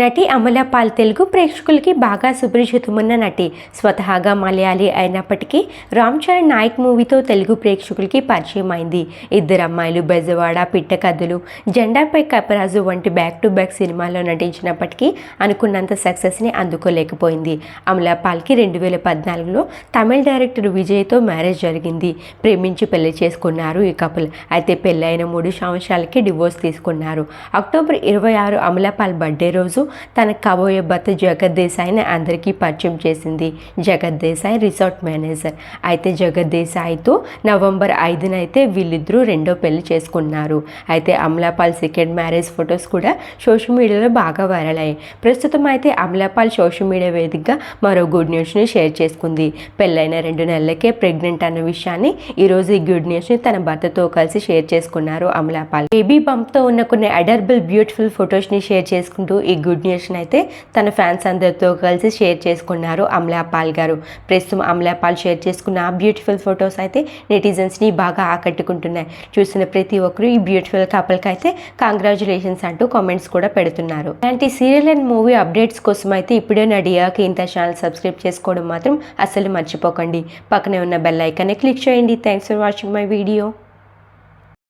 నటి అమలాపాల్ తెలుగు ప్రేక్షకులకి బాగా సుపరిచితమున్న నటి. స్వతహాగా మలయాళీ అయినప్పటికీ రామ్ చరణ్ నాయక్ మూవీతో తెలుగు ప్రేక్షకులకి పరిచయం అయింది ఇద్దరు అమ్మాయిలు బెజవాడ పిట్టకథలు జెండాపై కపరాజు వంటి బ్యాక్ టు బ్యాక్ సినిమాల్లో నటించినప్పటికీ అనుకున్నంత సక్సెస్ని అందుకోలేకపోయింది. అమలాపాల్కి రెండు వేల పద్నాలుగులో తమిళ డైరెక్టర్ విజయ్తో మ్యారేజ్ జరిగింది. ప్రేమించి పెళ్ళి చేసుకున్నారు ఈ కపుల్ అయితే పెళ్ళైన మూడు సంవత్సరాలకి డివోర్స్ తీసుకున్నారు. అక్టోబర్ ఇరవై ఆరు అమలాపాల్ బర్త్డే రోజు తన కాబోయే భర్త జగద్దేశాయిని అందరికీ పరిచయం చేసింది. Jagaddesai resort manager. అయితే జగద్దేశాయ్తో నవంబర్ ఐదున అయితే వీళ్ళిద్దరూ రెండో పెళ్ళి చేసుకున్నారు. అయితే అమలాపాల్ సెకండ్ మ్యారేజ్ ఫొటోస్ కూడా సోషల్ మీడియాలో బాగా వైరల్ అయ్యాయి. ప్రస్తుతం అయితే అమలాపాల్ సోషల్ మీడియా వేదికగా మరో గుడ్ న్యూస్ని షేర్ చేసుకుంది. పెళ్ళైన రెండు నెలలకే ప్రెగ్నెంట్ అన్న విషయాన్ని ఈరోజు ఈ గుడ్ న్యూస్ని తన భర్తతో కలిసి షేర్ చేసుకున్నారు అమలాపాల్. బేబీ బంప్తో ఉన్న కొన్ని అడర్బుల్ బ్యూటిఫుల్ ఫొటోస్ని షేర్ చేసుకుంటూ ఈ గుడ్ న్యూస్ని అయితే తన ఫ్యాన్స్ అందరితో కలిసి షేర్ చేసుకున్నారు అమలాపాల్ గారు. ప్రస్తుతం అమలాపాల్ షేర్ చేసుకున్న ఆ బ్యూటిఫుల్ ఫొటోస్ అయితే నెటిజన్స్ని బాగా ఆకట్టుకుంటున్నాయి. చూసిన ప్రతి ఒక్కరు ఈ బ్యూటిఫుల్ కపుల్కి అయితే కంగ్రాచులేషన్స్ అంటూ కామెంట్స్ కూడా పెడుతున్నారు. ఇలాంటి సీరియల్ అండ్ మూవీ అప్డేట్స్ కోసం అయితే ఇప్పుడే నా డియాకి ఇంత ఛానల్ సబ్స్క్రైబ్ చేసుకోవడం మాత్రం అసలు మర్చిపోకండి. పక్కనే ఉన్న బెల్ ఐకాన్ని క్లిక్ చేయండి. Thanks for watching my video